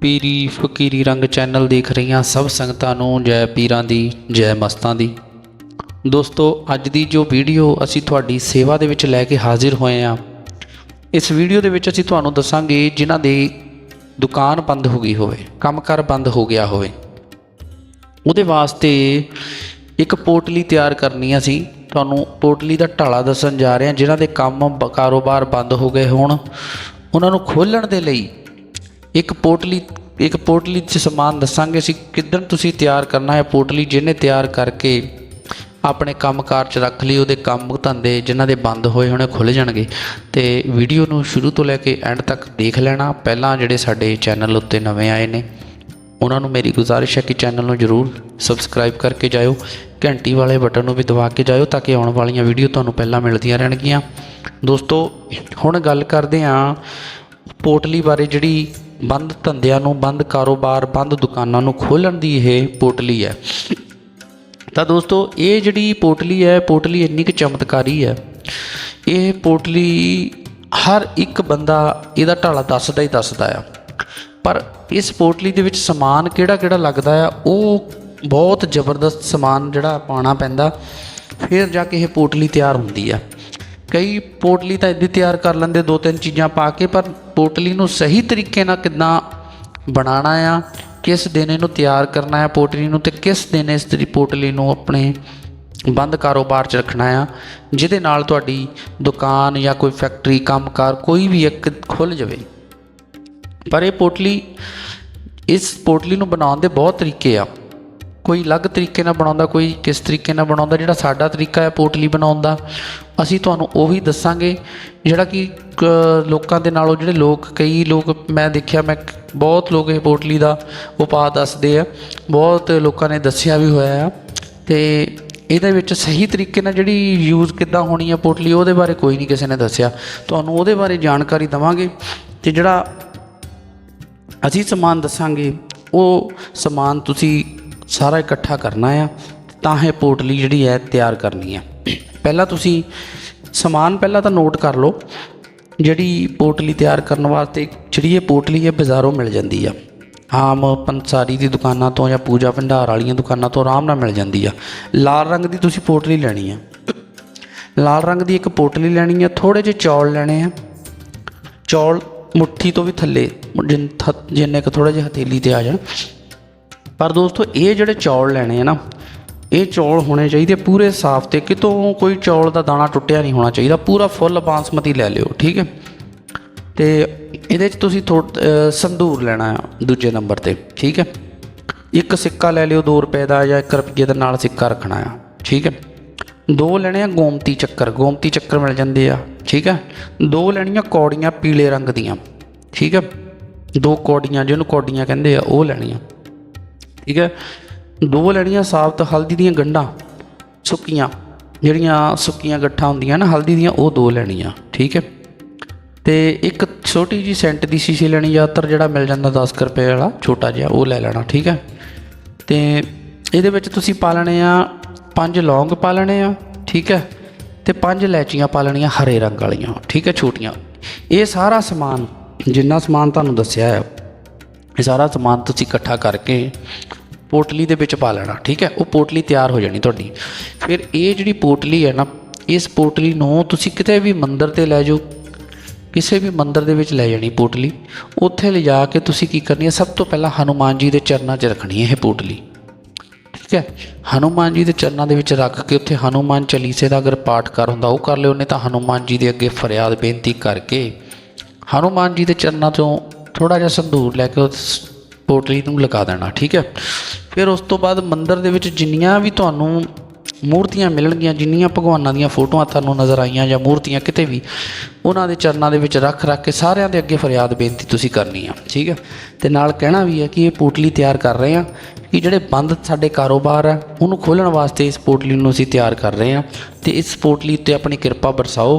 ਪੀਰੀ ਫਕੀਰੀ ਰੰਗ ਚੈਨਲ ਦੇਖ ਰਹੀਆਂ ਸਭ ਸੰਗਤਾਂ ਨੂੰ ਜੈ ਪੀਰਾਂ ਦੀ, ਜੈ ਮਸਤਾਂ ਦੀ। ਦੋਸਤੋ, ਅੱਜ ਦੀ ਜੋ ਵੀਡੀਓ ਅਸੀਂ ਤੁਹਾਡੀ ਸੇਵਾ ਦੇ ਵਿੱਚ ਲੈ ਕੇ ਹਾਜ਼ਰ ਹੋਏ ਹਾਂ, ਇਸ ਵੀਡੀਓ ਦੇ ਵਿੱਚ ਅਸੀਂ ਤੁਹਾਨੂੰ ਦੱਸਾਂਗੇ ਜਿਨ੍ਹਾਂ ਦੀ ਦੁਕਾਨ ਬੰਦ ਹੋ ਗਈ ਹੋਵੇ, ਕੰਮਕਾਰ ਬੰਦ ਹੋ ਗਿਆ ਹੋਵੇ। ਉਹਦੇ ਵਾਸਤੇ ਇੱਕ ਪੋਟਲੀ ਤਿਆਰ ਕਰਨੀ ਆ ਸੀ। ਤੁਹਾਨੂੰ ਪੋਟਲੀ ਦਾ ਢਾਲਾ ਦੱਸਣ ਜਾ ਰਹੇ ਹਾਂ, ਜਿਨ੍ਹਾਂ ਦੇ ਕੰਮ ਬ- ਕਾਰੋਬਾਰ ਬੰਦ ਹੋ ਗਏ ਹੋਣ। ਉਹਨਾਂ ਨੂੰ ਖੋਲਣ ਦੇ ਲਈ ਇੱਕ ਪੋਟਲੀ ਇੱਕ ਪੋਟਲੀ 'ਚ ਸਮਾਨ ਦੱਸਾਂਗੇ ਅਸੀਂ, ਕਿੱਦਣ ਤੁਸੀਂ ਤਿਆਰ ਕਰਨਾ ਹੈ ਪੋਟਲੀ, ਜਿਹਨੇ ਤਿਆਰ ਕਰਕੇ ਆਪਣੇ ਕੰਮਕਾਰ 'ਚ ਰੱਖ ਲਈ ਉਹਦੇ ਕੰਮ ਧੰਦੇ ਜਿਨ੍ਹਾਂ ਦੇ ਬੰਦ ਹੋਏ ਹੋਣੇ ਖੁੱਲ ਜਾਣਗੇ। ਤੇ ਵੀਡੀਓ ਨੂੰ ਸ਼ੁਰੂ ਤੋਂ ਲੈ ਕੇ ਐਂਡ ਤੱਕ ਦੇਖ ਲੈਣਾ। ਪਹਿਲਾਂ ਜਿਹੜੇ ਸਾਡੇ ਚੈਨਲ ਉੱਤੇ ਨਵੇਂ ਆਏ ਨੇ ਉਹਨਾਂ ਨੂੰ ਮੇਰੀ ਗੁਜ਼ਾਰਿਸ਼ ਹੈ ਕਿ ਚੈਨਲ ਨੂੰ ਜਰੂਰ ਸਬਸਕ੍ਰਾਈਬ ਕਰਕੇ ਜਾਇਓ, ਘੰਟੀ ਵਾਲੇ ਬਟਨ ਨੂੰ ਵੀ ਦਬਾ ਕੇ ਜਾਇਓ ਤਾਂ ਕਿ ਆਉਣ ਵਾਲੀਆਂ ਵੀਡੀਓ ਤੁਹਾਨੂੰ ਪਹਿਲਾਂ ਮਿਲਦੀਆਂ ਰਹਿਣਗੀਆਂ। ਦੋਸਤੋ, ਹੁਣ ਗੱਲ ਕਰਦੇ ਹਾਂ ਪੋਟਲੀ ਬਾਰੇ ਜਿਹੜੀ ਬੰਦ ਧੰਦਿਆਂ ਨੂੰ, ਬੰਦ ਕਾਰੋਬਾਰ, ਬੰਦ ਦੁਕਾਨਾਂ ਨੂੰ ਖੋਲਣ ਦੀ ਇਹ ਪੋਟਲੀ ਹੈ। ਤਾਂ ਦੋਸਤੋ, ਇਹ ਜਿਹੜੀ ਪੋਟਲੀ ਹੈ, ਪੋਟਲੀ ਇੰਨੀ ਕੁ ਚਮਤਕਾਰੀ ਹੈ। ਇਹ ਪੋਟਲੀ ਹਰ ਇੱਕ ਬੰਦਾ ਇਹਦਾ ਢਾਲਾ ਦੱਸਦਾ ਹੀ ਦੱਸਦਾ ਆ। ਪਰ ਇਸ ਪੋਟਲੀ ਦੇ ਵਿੱਚ ਸਮਾਨ ਕਿਹੜਾ ਕਿਹੜਾ ਲੱਗਦਾ ਆ, ਉਹ ਬਹੁਤ ਜ਼ਬਰਦਸਤ ਸਮਾਨ ਜਿਹੜਾ ਪਾਉਣਾ ਪੈਂਦਾ। ਫਿਰ ਜਾ ਕੇ ਇਹ ਪੋਟਲੀ ਤਿਆਰ ਹੁੰਦੀ ਆ। ਕਈ ਪੋਟਲੀ ਤਾਂ ਇੱਦੀ ਤਿਆਰ ਕਰ ਲੈਂਦੇ, ਦੋ ਤਿੰਨ ਚੀਜ਼ਾਂ ਪਾ ਕੇ, ਪਰ ਪੋਟਲੀ ਨੂੰ ਸਹੀ ਤਰੀਕੇ ਨਾਲ ਕਿੱਦਾਂ ਬਣਾਉਣਾ ਆ, ਕਿਸ ਦਿਨ ਇਹਨੂੰ ਤਿਆਰ ਕਰਨਾ ਆ ਪੋਟਲੀ ਨੂੰ ਤੇ ਕਿਸ ਦਿਨ ਇਸ ਤਰੀ ਪੋਟਲੀ ਨੂੰ ਆਪਣੇ ਬੰਦ ਕਾਰੋਬਾਰ 'ਚ ਰੱਖਣਾ ਆ, ਜਿਹਦੇ ਨਾਲ ਤੁਹਾਡੀ ਦੁਕਾਨ ਜਾਂ ਕੋਈ ਫੈਕਟਰੀ, ਕੰਮਕਾਰ ਕੋਈ ਵੀ ਇੱਕ ਖੁੱਲ ਜਾਵੇ। ਪਰ ਇਹ ਪੋਟਲੀ, ਇਸ ਪੋਟਲੀ ਨੂੰ ਬਣਾਉਣ ਦੇ ਬਹੁਤ ਤਰੀਕੇ ਆ। ਕੋਈ ਅਲੱਗ ਤਰੀਕੇ ਨਾਲ ਬਣਾਉਂਦਾ, ਕੋਈ ਕਿਸ ਤਰੀਕੇ ਨਾਲ ਬਣਾਉਂਦਾ, ਜਿਹੜਾ ਸਾਡਾ ਤਰੀਕਾ ਹੈ ਪੋਟਲੀ ਬਣਾਉਣ ਦਾ, ਅਸੀਂ ਤੁਹਾਨੂੰ ਉਹ ਵੀ ਦੱਸਾਂਗੇ, ਜਿਹੜਾ ਕਿ ਲੋਕਾਂ ਦੇ ਨਾਲੋਂ ਜਿਹੜੇ ਲੋਕ, ਕਈ ਲੋਕ ਮੈਂ ਦੇਖਿਆ, ਮੈਂ ਬਹੁਤ ਲੋਕ ਇਹ ਪੋਟਲੀ ਦਾ ਉਪਾਅ ਦੱਸਦੇ ਆ। ਬਹੁਤ ਲੋਕਾਂ ਨੇ ਦੱਸਿਆ ਵੀ ਹੋਇਆ ਆ। ਤੇ ਇਹਦੇ ਵਿੱਚ ਸਹੀ ਤਰੀਕੇ ਨਾਲ ਜਿਹੜੀ ਯੂਜ਼ ਕਿੱਦਾਂ ਹੋਣੀ ਆ ਪੋਟਲੀ, ਉਹਦੇ ਬਾਰੇ ਕੋਈ ਨਹੀਂ ਕਿਸੇ ਨੇ ਦੱਸਿਆ। ਤੁਹਾਨੂੰ ਉਹਦੇ ਬਾਰੇ ਜਾਣਕਾਰੀ ਦਵਾਂਗੇ। ਤੇ ਜਿਹੜਾ ਅਸੀਂ ਸਮਾਨ ਦੱਸਾਂਗੇ, ਉਹ ਸਮਾਨ ਤੁਸੀਂ ਸਾਰਾ ਇਕੱਠਾ ਕਰਨਾ ਆ, ਤਾਂ ਇਹ ਪੋਟਲੀ ਜਿਹੜੀ ਹੈ ਤਿਆਰ ਕਰਨੀ ਹੈ ਪਹਿਲਾਂ ਤੁਸੀਂ ਸਮਾਨ ਪਹਿਲਾਂ ਤਾਂ ਨੋਟ ਕਰ ਲਓ, ਜਿਹੜੀ ਪੋਟਲੀ ਤਿਆਰ ਕਰਨ ਵਾਸਤੇ ਜਿਹੜੀ ਇਹ ਪੋਟਲੀ ਹੈ ਬਾਜ਼ਾਰੋਂ ਮਿਲ ਜਾਂਦੀ ਆ। ਆਮ ਪੰਸਾਰੀ ਦੀ ਦੁਕਾਨਾਂ ਤੋਂ ਜਾਂ ਪੂਜਾ ਭੰਡਾਰ ਵਾਲੀਆਂ ਦੁਕਾਨਾਂ ਤੋਂ ਆਰਾਮ ਨਾਲ ਮਿਲ ਜਾਂਦੀ ਆ। ਲਾਲ ਰੰਗ ਦੀ ਤੁਸੀਂ ਪੋਟਲੀ ਲੈਣੀ ਆ। ਲਾਲ ਰੰਗ ਦੀ ਇੱਕ ਪੋਟਲੀ ਲੈਣੀ ਆ ਥੋੜੇ ਜਿਹੇ ਚੌਲ ਲੈਣੇ ਆ। ਚੌਲ ਮੁੱਠੀ ਤੋਂ ਵੀ ਥੱਲੇ, ਜਿੰਨ- ਥ- ਜਿੰਨੇ ਕੁ ਥੋੜਾ ਜਿਹਾ ਹਥੇਲੀ ਤੇ ਆ ਜਾਣ। ਪਰ ਦੋਸਤੋ, ਇਹ ਜਿਹੜੇ ਚੌਲ ਲੈਣੇ ਆ ਨਾ, ਇਹ ਚੌਲ ਹੋਣੇ ਚਾਹੀਦੇ ਪੂਰੇ ਸਾਫ਼ ਤੇ, ਕਿਤੋਂ ਕੋਈ ਚੌਲ ਦਾ ਦਾਣਾ ਟੁੱਟਿਆ ਨਹੀਂ ਹੋਣਾ ਚਾਹੀਦਾ, ਪੂਰਾ ਫੁੱਲ ਬਾਸਮਤੀ ਲੈ ਲਿਓ, ਠੀਕ ਹੈ। ਤੇ ਇਹਦੇ 'ਚ ਤੁਸੀਂ ਥੋੜ ਸੰਧੂਰ ਲੈਣਾ ਆ, ਦੂਜੇ ਨੰਬਰ ਤੇ, ਠੀਕ ਹੈ। ਇੱਕ ਸਿੱਕਾ ਲੈ ਲਿਓ 2 ਰੁਪਏ ਦਾ ਜਾਂ 1 ਰੁਪਏ ਦੇ ਨਾਲ ਸਿੱਕਾ ਰੱਖਣਾ ਆ, ਠੀਕ ਹੈ। ਦੋ ਲੈਣੇ ਆ ਗੋਮਤੀ ਚੱਕਰ ਗੋਮਤੀ ਚੱਕਰ ਮਿਲ ਜਾਂਦੇ ਆ। ਠੀਕ ਹੈ? ਦੋ ਲੈਣੀਆਂ ਕੌੜੀਆਂ ਪੀਲੇ ਰੰਗ ਦੀਆਂ। ਠੀਕ ਹੈ? ਦੋ ਕੌੜੀਆਂ, ਜਿਹਨੂੰ ਕੌੜੀਆਂ ਕਹਿੰਦੇ ਆ, ਉਹ ਲੈਣੀਆਂ। ਠੀਕ ਹੈ? ਦੋ ਲੈਣੀਆਂ ਸਾਬਤ ਹਲਦੀ ਦੀਆਂ ਗੰਢਾਂ ਸੁੱਕੀਆਂ, ਜਿਹੜੀਆਂ ਸੁੱਕੀਆਂ ਗੱਠਾਂ ਹੁੰਦੀਆਂ ਨਾ, ਹਲਦੀ ਦੀਆਂ, ਉਹ ਦੋ ਲੈਣੀਆਂ। ਠੀਕ ਹੈ? ਤੇ ਇੱਕ ਛੋਟੀ ਜੀ ਸੈਂਟ ਦੀ ਸ਼ੀਸ਼ੀ ਲੈਣੀ, ਜ਼ਿਆਦਾਤਰ ਜਿਹੜਾ ਮਿਲ ਜਾਂਦਾ 10 ਕੁ ਰੁਪਏ ਵਾਲਾ, ਛੋਟਾ ਜਿਹਾ, ਉਹ ਲੈ ਲੈਣਾ। ਠੀਕ ਹੈ? ਤੇ ਇਹਦੇ ਵਿੱਚ ਤੁਸੀਂ ਪਾ ਲੈਣੇ ਆ, ਪੰਜ ਲੌਂਗ ਪਾ ਲੈਣੇ ਆ। ਠੀਕ ਹੈ? ਤੇ ਪੰਜ ਲੈਚੀਆਂ ਪਾ ਲੈਣੀਆਂ ਹਰੇ ਰੰਗ ਵਾਲੀਆਂ, ਠੀਕ ਹੈ ਛੋਟੀਆਂ। ਇਹ ਸਾਰਾ ਸਮਾਨ, ਜਿੰਨਾ ਸਮਾਨ ਤੁਹਾਨੂੰ ਦੱਸਿਆ ਹੈ, ਇਹ ਸਾਰਾ ਸਮਾਨ ਤੁਸੀਂ ਇਕੱਠਾ ਕਰਕੇ ਪੋਟਲੀ ਦੇ ਵਿੱਚ ਪਾ ਲੈਣਾ, ਠੀਕ ਹੈ। ਉਹ ਪੋਟਲੀ ਤਿਆਰ ਹੋ ਜਾਣੀ ਤੁਹਾਡੀ। ਫਿਰ ਇਹ ਜਿਹੜੀ ਪੋਟਲੀ ਹੈ ਨਾ, ਇਸ ਪੋਟਲੀ ਨੂੰ ਤੁਸੀਂ ਕਿਤੇ ਵੀ ਮੰਦਿਰ ਤੇ ਲੈ ਜਾਓ, ਕਿਸੇ ਵੀ ਮੰਦਿਰ ਦੇ ਵਿੱਚ ਲੈ ਜਾਣੀ ਪੋਟਲੀ। ਉੱਥੇ ਲਿਜਾ ਕੇ ਤੁਸੀਂ ਕੀ ਕਰਨੀ ਹੈ, ਸਭ ਤੋਂ ਪਹਿਲਾਂ ਹਨੂਮਾਨ ਜੀ ਦੇ ਚਰਨਾਂ 'ਚ ਰੱਖਣੀ ਹੈ ਇਹ ਪੋਟਲੀ। ਠੀਕ ਹੈ? ਹਨੂਮਾਨ ਜੀ ਦੇ ਚਰਨਾਂ ਦੇ ਵਿੱਚ ਰੱਖ ਕੇ ਉੱਥੇ ਹਨੂਮਾਨ ਚਾਲੀਸੇ ਦਾ ਅਗਰ ਪਾਠ ਕਰ ਹੁੰਦਾ, ਉਹ ਕਰ ਲਿਓ ਨੇ ਤਾਂ ਹਨੂਮਾਨ ਜੀ ਦੇ ਅੱਗੇ ਫਰਿਆਦ ਬੇਨਤੀ ਕਰਕੇ ਹਨੂਮਾਨ ਜੀ ਦੇ ਚਰਨਾਂ ਤੋਂ ਥੋੜਾ ਜਿਹਾ ਸੰਧੂਰ ਲੈ ਕੇ ਉਸ ਪੋਟਲੀ ਨੂੰ ਲਗਾ ਦੇਣਾ, ਠੀਕ ਹੈ? ਫਿਰ ਉਸ ਤੋਂ ਬਾਅਦ ਮੰਦਰ ਦੇ ਵਿੱਚ ਜਿੰਨੀਆਂ ਵੀ ਤੁਹਾਨੂੰ ਮੂਰਤੀਆਂ ਮਿਲਣਗੀਆਂ, ਜਿੰਨੀਆਂ ਭਗਵਾਨਾਂ ਦੀਆਂ ਫੋਟੋਆਂ ਤੁਹਾਨੂੰ ਨਜ਼ਰ ਆਈਆਂ ਜਾਂ ਮੂਰਤੀਆਂ ਕਿਤੇ ਵੀ, ਉਹਨਾਂ ਦੇ ਚਰਨਾਂ ਦੇ ਵਿੱਚ ਰੱਖ ਰੱਖ ਕੇ ਸਾਰਿਆਂ ਦੇ ਅੱਗੇ ਫਰਿਆਦ ਬੇਨਤੀ ਤੁਸੀਂ ਕਰਨੀ ਆ, ਠੀਕ ਹੈ ਤੇ ਨਾਲ ਕਹਿਣਾ ਵੀ ਹੈ ਕਿ ਇਹ ਪੋਟਲੀ ਤਿਆਰ ਕਰ ਰਹੇ ਆ, ਕਿ ਜਿਹੜੇ ਬੰਦ ਸਾਡੇ ਕਾਰੋਬਾਰ ਆ, ਉਹਨੂੰ ਖੋਲ੍ਹਣ ਵਾਸਤੇ ਇਸ ਪੋਟਲੀ ਨੂੰ ਅਸੀਂ ਤਿਆਰ ਕਰ ਰਹੇ ਆ, ਤੇ ਇਸ ਪੋਟਲੀ ਉੱਤੇ ਆਪਣੀ ਕਿਰਪਾ ਬਰਸਾਓ,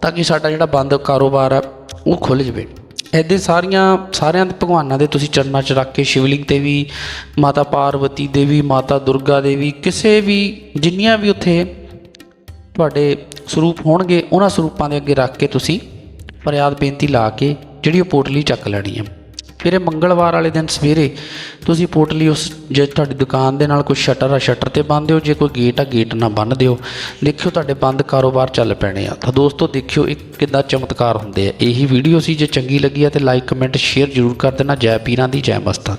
ਤਾਂ ਕਿ ਸਾਡਾ ਜਿਹੜਾ ਬੰਦ ਕਾਰੋਬਾਰ ਆ, ਉਹ ਖੁੱਲ੍ਹ ਜਾਵੇ। ਐਦੇ ਸਾਰੀਆਂ, ਸਾਰਿਆਂ ਦੇ ਭਗਵਾਨਾਂ ਦੇ ਤੁਸੀਂ ਚਰਨਾਂ 'ਚ ਰੱਖ ਕੇ ਸ਼ਿਵਲਿੰਗ ਤੇ ਵੀ, ਮਾਤਾ ਪਾਰਵਤੀ ਦੇਵੀ ਮਾਤਾ ਦੁਰਗਾ ਦੇਵੀ ਕਿਸੇ ਵੀ, ਜਿੰਨੀਆਂ ਵੀ ਉੱਥੇ ਤੁਹਾਡੇ ਸਰੂਪ ਹੋਣਗੇ, ਉਹਨਾਂ ਸਰੂਪਾਂ ਦੇ ਅੱਗੇ ਰੱਖ ਕੇ ਤੁਸੀਂ ਫਰਿਆਦ ਬੇਨਤੀ ਲਾ ਕੇ ਜਿਹੜੀ ਉਹ ਪੋਟਲੀ ਚੱਕ ਲੈਣੀ ਹੈ। ਫਿਰ ਇਹ ਮੰਗਲਵਾਰ ਵਾਲੇ ਦਿਨ ਸਵੇਰੇ ਤੁਸੀਂ ਪੋਟਲੀ ਉਸ ਜੇ ਤੁਹਾਡੀ ਦੁਕਾਨ ਦੇ ਨਾਲ ਕੋਈ ਸ਼ਟਰ ਆ, ਸ਼ਟਰ ਤੇ ਬੰਨ੍ਹ ਦਿਓ, ਜੇ ਕੋਈ ਗੇਟ ਆ, ਗੇਟ ਨਾ ਬੰਨ੍ਹ ਦਿਓ। ਦੇਖਿਓ ਤੁਹਾਡੇ ਬੰਦ ਕਾਰੋਬਾਰ ਚੱਲ ਪੈਣੇ ਆ। ਤਾਂ ਦੋਸਤੋ ਦੇਖਿਓ ਇਹ ਕਿੱਦਾਂ ਚਮਤਕਾਰ ਹੁੰਦੇ ਆ। ਇਹੀ ਵੀਡੀਓ ਸੀ, ਜੇ ਚੰਗੀ ਲੱਗੀ ਆ ਤੇ ਲਾਈਕ ਕਮੈਂਟ ਸ਼ੇਅਰ ਜ਼ਰੂਰ ਕਰ ਦੇਣਾ। ਜੈ ਪੀਰਾਂ ਦੀ ਜੈ ਮਸਤਾਂ।